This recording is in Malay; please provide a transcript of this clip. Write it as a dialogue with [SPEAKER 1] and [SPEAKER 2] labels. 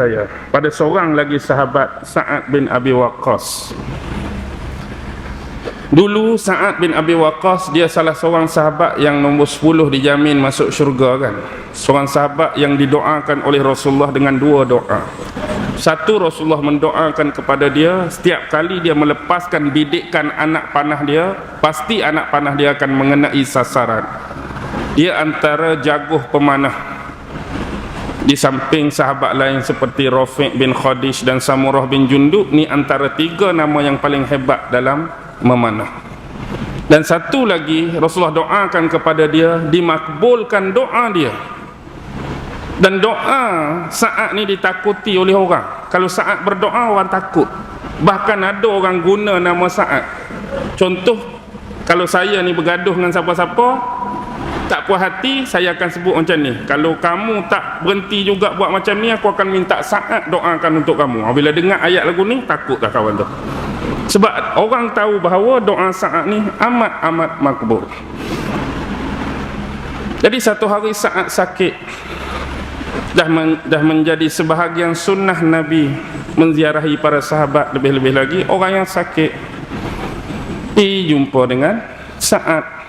[SPEAKER 1] saya pada seorang lagi sahabat Sa'ad bin Abi Waqqas Dulu Sa'ad bin Abi Waqqas dia salah seorang sahabat yang nombor 10 dijamin masuk syurga kan. Seorang sahabat yang didoakan oleh Rasulullah dengan dua doa. Satu Rasulullah mendoakan kepada dia setiap kali dia melepaskan bidikan anak panah dia, pasti anak panah dia akan mengenai sasaran. Dia antara jaguh pemanah di samping sahabat lain seperti Rafiq bin Khadish dan Samurah bin Jundub ni antara tiga nama yang paling hebat dalam memanah. Dan satu lagi Rasulullah doakan kepada dia dimakbulkan doa dia. Dan doa saat ni ditakuti oleh orang. Kalau saat berdoa orang takut. Bahkan ada orang guna nama saat. Contoh kalau saya ni bergaduh dengan siapa-siapa tak puas hati saya akan sebut macam ni. Kalau kamu tak berhenti juga buat macam ni aku akan minta saat doakan untuk kamu. Bila dengar ayat lagu ni takutlah kawan tu. Sebab orang tahu bahawa doa saat ni amat-amat makbul. Jadi satu hari saat sakit dah men, dah menjadi sebahagian sunnah Nabi menziarahi para sahabat lebih-lebih lagi orang yang sakit dijumpa dengan saat